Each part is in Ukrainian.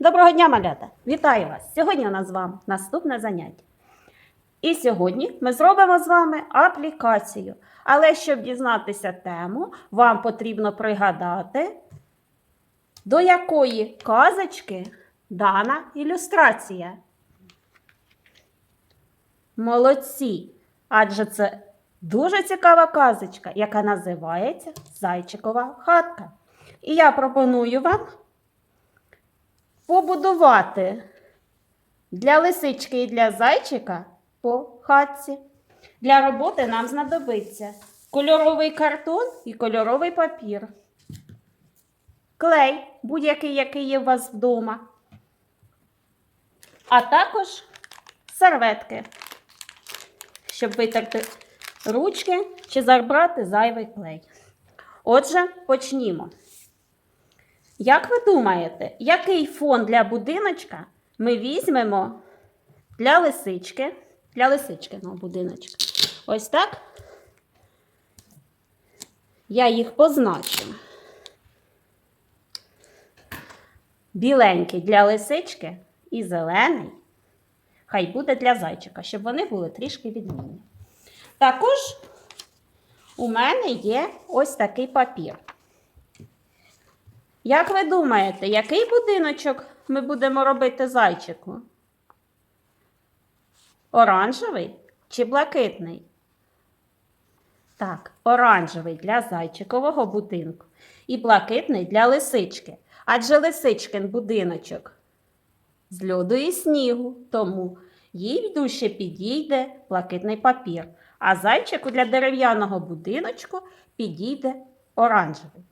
Доброго дня, малята! Вітаю вас! Сьогодні у нас з вами наступне заняття. І сьогодні ми зробимо з вами аплікацію. Але щоб дізнатися тему, вам потрібно пригадати, до якої казочки дана ілюстрація. Молодці! Адже це дуже цікава казочка, яка називається Зайчикова хатка. І я пропоную вам побудувати для лисички і для зайчика по хатці. Для роботи нам знадобиться кольоровий картон і кольоровий папір. Клей, будь-який, який є у вас вдома. А також серветки, щоб витерти ручки чи забрати зайвий клей. Отже, почнімо. Як ви думаєте, який фон для будиночка ми візьмемо для лисички? Для лисички ну, будиночка. Ось так. Я їх позначу. Біленький для лисички і зелений. Хай буде для зайчика, щоб вони були трішки відмінні. Також у мене є ось такий папір. Як ви думаєте, який будиночок ми будемо робити зайчику? Оранжевий чи блакитний? Так, оранжевий для зайчикового будинку і блакитний для лисички. Адже лисичкин будиночок з льоду і снігу, тому їй дужче підійде блакитний папір, а зайчику для дерев'яного будиночку підійде оранжевий.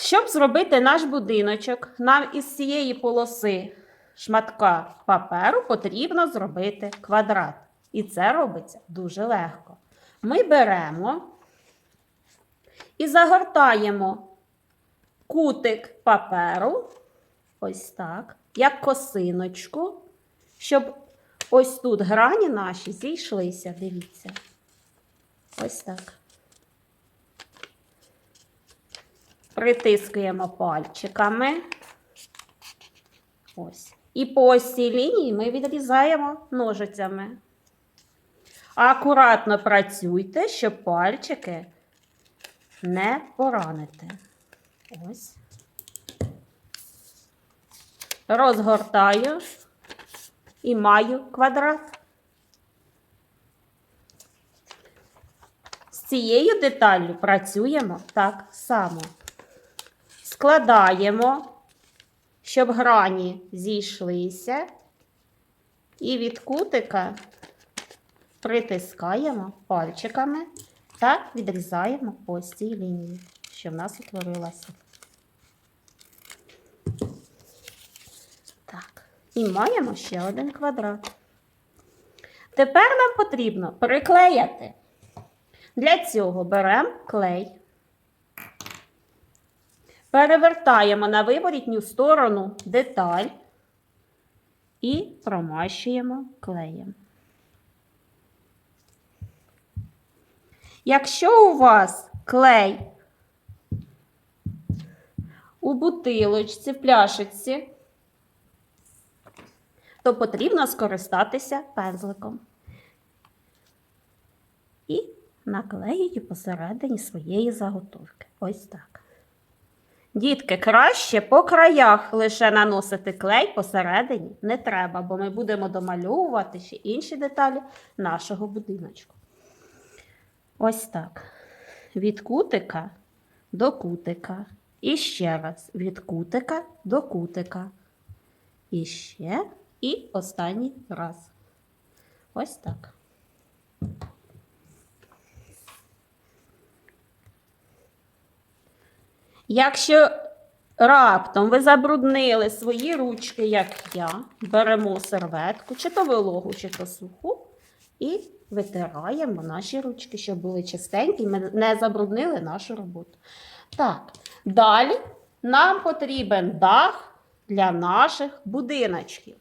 Щоб зробити наш будиночок, нам із цієї полоси шматка паперу потрібно зробити квадрат. І це робиться дуже легко. Ми беремо і загортаємо кутик паперу, ось так, як косиночку, щоб ось тут грані наші зійшлися. Дивіться. Ось так. Притискуємо пальчиками. Ось. І по ось цій лінії ми відрізаємо ножицями. Акуратно працюйте, щоб пальчики не поранити. Ось. Розгортаю і маю квадрат. З цією деталлю працюємо так само. Складаємо, щоб грані зійшлися, і від кутика притискаємо пальчиками та відрізаємо ось цій лінії, що в нас утворилася. Так, і маємо ще один квадрат. Тепер нам потрібно приклеяти. Для цього беремо клей. Перевертаємо на виворітню сторону деталь і промащуємо клеєм. Якщо у вас клей у бутилочці, в пляшечці, то потрібно скористатися пензликом. І наклеюю посередині своєї заготовки. Ось так. Дітки, краще по краях лише наносити клей посередині не треба, бо ми будемо домальовувати ще інші деталі нашого будиночку. Ось так. Від кутика до кутика. І ще раз від кутика до кутика. І ще, і останній раз. Ось так. Якщо раптом ви забруднили свої ручки, як я, беремо серветку, чи то вологу, чи то суху, і витираємо наші ручки, щоб були чистенькі, ми не забруднили нашу роботу. Так, далі нам потрібен дах для наших будиночків.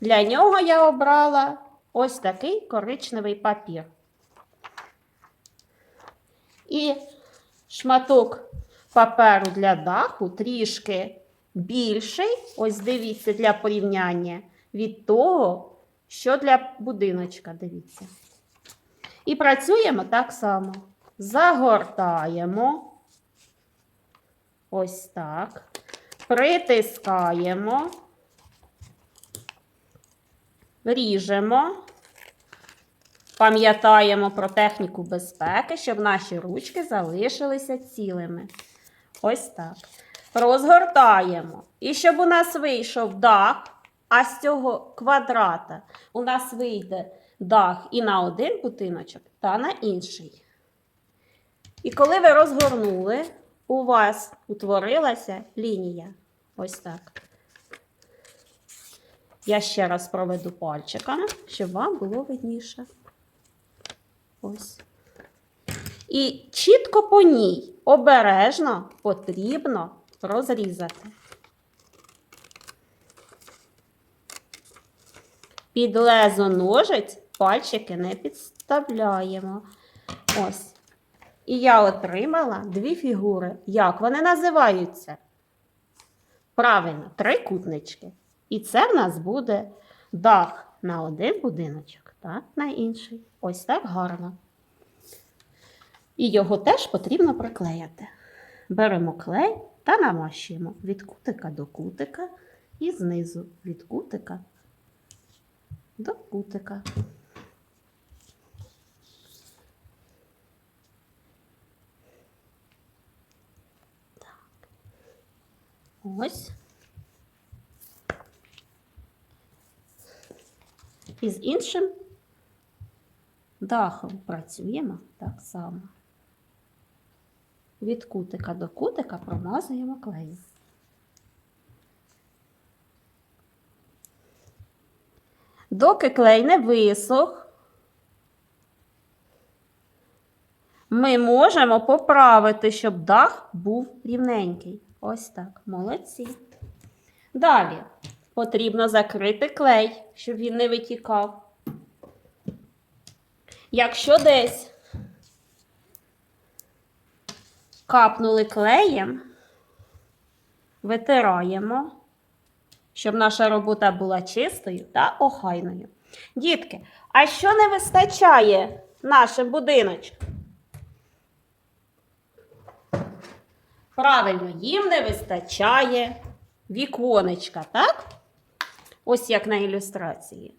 Для нього я обрала ось такий коричневий папір. І шматок паперу для даху трішки більший, ось дивіться, для порівняння, від того, що для будиночка, дивіться. І працюємо так само. Загортаємо. Ось так. Притискаємо. Ріжемо. Пам'ятаємо про техніку безпеки, щоб наші ручки залишилися цілими. Ось так. Розгортаємо. І щоб у нас вийшов дах, а з цього квадрата у нас вийде дах і на один будиночок, та на інший. І коли ви розгорнули, у вас утворилася лінія. Ось так. Я ще раз проведу пальчиками, щоб вам було видніше. Ось. І чітко по ній обережно потрібно розрізати. Під лезо ножиць пальчики не підставляємо. Ось. І я отримала дві фігури. Як вони називаються? Правильно, трикутнички. І це в нас буде дах на один будиночок, та на інший. Ось так гарно. І його теж потрібно приклеїти. Беремо клей та намащуємо від кутика до кутика і знизу від кутика до кутика. Так. Ось. І з іншим дахом працюємо так само. Від кутика до кутика промазуємо клеєм. Доки клей не висох, ми можемо поправити, щоб дах був рівненький. Ось так. Молодці. Далі потрібно закрити клей, щоб він не витікав. Якщо десь капнули клеєм, витираємо, щоб наша робота була чистою та охайною. Дітки, а що не вистачає нашим будиночкам? Правильно, їм не вистачає віконечка, так? Ось як на ілюстрації.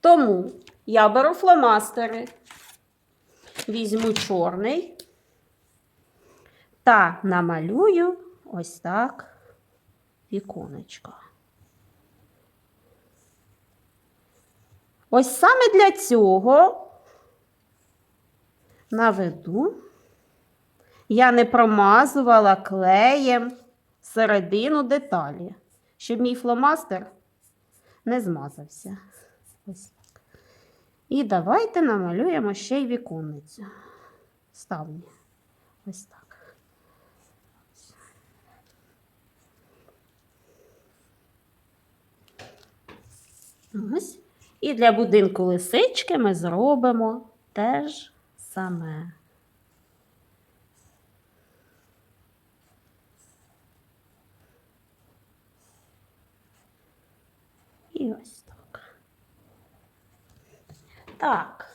Тому я беру фломастери, візьму чорний та намалюю ось так віконечко. Ось саме для цього наведу. Я не промазувала клеєм середину деталі, щоб мій фломастер не змазався. Ось. І давайте намалюємо ще й віконницю. Ставні. Ось так. Ось. І для будинку лисички ми зробимо теж саме. І ось так. Так.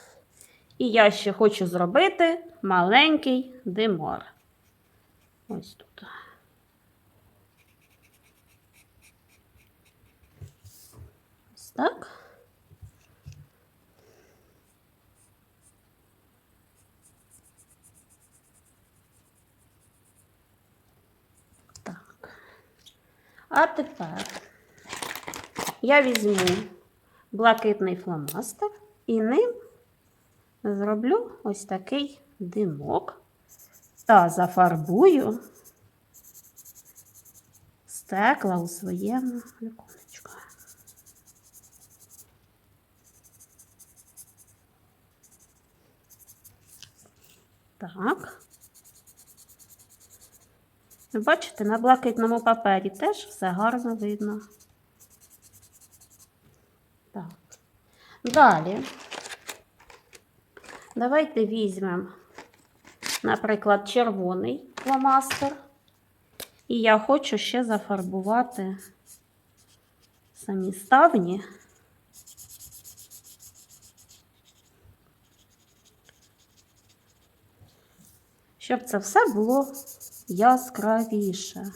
І я ще хочу зробити маленький димор. Ось тут. Ось так. Так. А тепер я візьму блакитний фломастер і ним зроблю ось такий димок та зафарбую стекла у своєму віконечку. Так. Бачите, на блакитному папері теж все гарно видно. Так. Далі. Давайте візьмемо, наприклад, червоний фломастер І я хочу ще зафарбувати самі ставні. Щоб це все було яскравіше.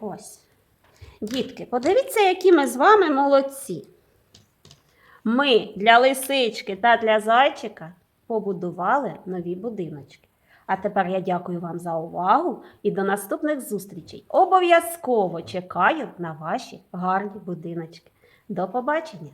Ось. Дітки, подивіться, які ми з вами молодці. Ми для лисички та для зайчика побудували нові будиночки. А тепер я дякую вам за увагу і до наступних зустрічей. Обов'язково чекаю на ваші гарні будиночки. До побачення!